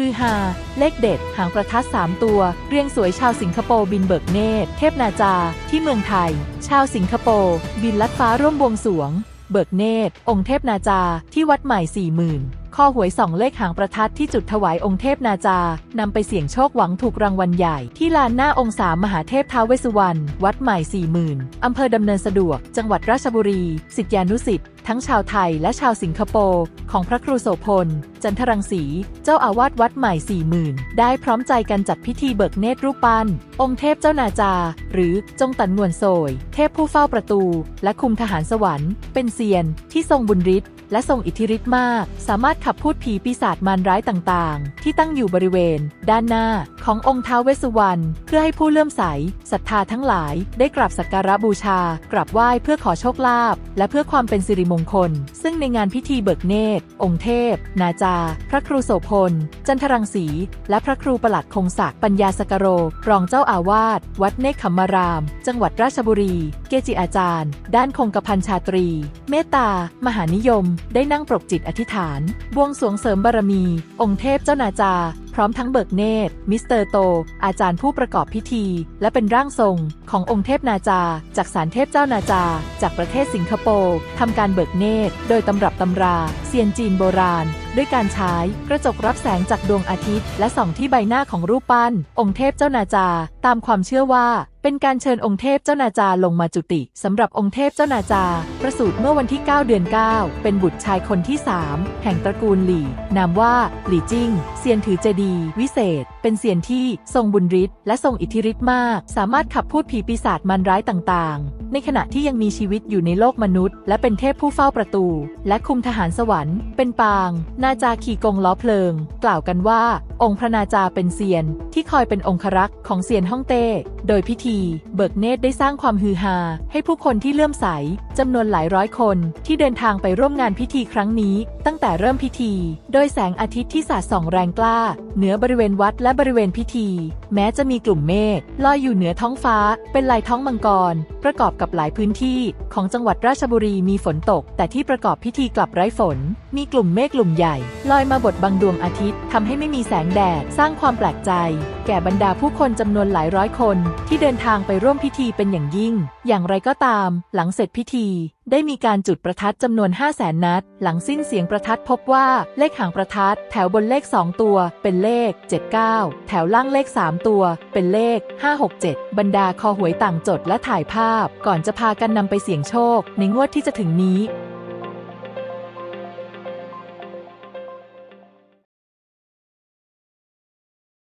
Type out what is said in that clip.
ฮือฮา เลขเด็ด หางประทัด 3 ตัว เรียงสวยชาวสิงคโปร์บินเบิกเนตร เทพนาจา ที่เมืองไทย ชาวสิงคโปร์บินลัดฟ้าร่วมบวงสวง เบิกเนตร องค์เทพนาจา ที่วัดใหม่สี่หมื่นข้อหวยสองเลขหางประทัดที่จุดถวายองค์เทพนาจา นำไปเสี่ยงโชคหวังถูกรางวัลใหญ่ ที่ลานหน้าองค์สามมหาเทพท้าวเวสสุวรรณ วัดใหม่สี่หมื่นอำเภอดำเนินสะดวก จังหวัดราชบุรี สิทธิานุสิทธิ์ ทั้งชาวไทยและชาวสิงคโปร์ของพระครูโสพล จันทรังสี เจ้าอาวาสวัดใหม่สี่หมื่นได้พร้อมใจกันจัดพิธีเบิกเนตรรูปปั้น องค์เทพเจ้านาจา หรือจงตันนวลโสยเทพผู้เฝ้าประตู และคุมทหารสวรรค์ เป็นเซียน ที่ทรงบุญฤทธิ์และทรงอิทธิฤทธิ์มาก สามารถขับพูดผีปีศาจมารร้ายต่างๆ ที่ตั้งอยู่บริเวณ ด้านหน้าขององค์ท้าวเวสสุวรรณ เพื่อให้ผู้เลื่อมใสศรัทธาทั้งหลาย ได้กราบสักการะบูชากราบไหว้เพื่อขอโชคลาภและเพื่อความเป็นสิริมงคล ซึ่งในงานพิธีเบิกเนตร องค์เทพ นาจา พระครูโสพล จันทรังสี และพระครูประหลัดคงศักดิ์ปัญญาสกโร รองเจ้าอาวาส วัดเนคขมาราม จังหวัดราชบุรี เกจิอาจารย์ ด้านคงกระพันชาตรี เมตตา มหานิยม ได้นั่งปรกจิตอธิษฐาน บวงสรวงเสริมบารมี องค์เทพเจ้านาจา พร้อมทั้งเบิกเนตรมิสเตอร์โต อาจารย์ผู้ประกอบพิธี และเป็นร่างทรงขององค์เทพนาจา จากสารเทพเจ้านาจา จากประเทศสิงคโปร์ทำการเบิกเนตรโดยตำรับตำราเซียนจีนโบราณ ด้วยการใช้กระจกรับแสงจากดวงอาทิตย์ และส่องที่ใบหน้าของรูปปั้น องค์เทพเจ้านาจา ตามความเชื่อว่า เป็นการเชิญองค์เทพเจ้านาจาลงมาจุติสำหรับองค์เทพเจ้านาจา ประสูติเมื่อวันที่ 9 เดือน 9 เป็นบุตรชายคนที่ 3 แห่งตระกูลหลี่ นามว่าหลี่จิ้งเซียนถือเจดีวิเศษ เป็นเซียนที่ทรงบุญฤทธิ์และทรงอิทธิฤทธิ์มาก สามารถขับพูดผีปีศาจมันร้ายต่างๆ ในขณะที่ยังมีชีวิตอยู่ในโลกมนุษย์ และเป็นเทพผู้เฝ้าประตู และคุมทหารสวรรค์ เป็นปางนนาจาขี่กงล้อเพลิง กล่าวกันว่า องค์พระนาจาเป็นเซียน ที่คอยเป็นองครักษ์ของเซียนฮ่องเต้ โดยพิธีเบิกเนตรได้สร้างความฮือฮา ให้ผู้คนที่เลื่อมใสจำนวนหลายร้อยคนที่เดินทางไปร่วมงานพิธีครั้งนี้ ตั้งแต่เริ่มพิธี โดยแสงอาทิตย์ที่สาดส่องแรงกล้า เหนือบริเวณวัดและบริเวณพิธี แม้จะมีกลุ่มเมฆลอยอยู่เหนือท้องฟ้า เป็นลายท้องมังกร ประกอบกับหลายพื้นที่ของจังหวัดราชบุรีมีฝนตก แต่ที่ประกอบพิธีกลับไร้ฝน มีกลุ่มเมฆกลุ่มใหญ่ ลอยมาบดบังดวงอาทิตย์ทำให้ไม่มีแสงแดด สร้างความแปลกใจ แก่บรรดาผู้คนจำนวนหลายร้อยคน ที่เดินทางไปร่วมพิธีเป็นอย่างยิ่ง อย่างไรก็ตาม หลังเสร็จพิธี ได้มีการจุดประทัดจำนวน 5 0 0แสนนัด หลังสิ้นเสียงประทัดพบว่าเลขหางประทัดแถวบนเลข 2 ตัว เป็นเลข 79 แถวล่างเลข 3 ตัว เป็นเลข 567 บรรดาคอหวยต่างจดและถ่ายภาพ ก่อนจะพากันนำไปเสี่ยงโชค ในงวดที่จะถึงนี้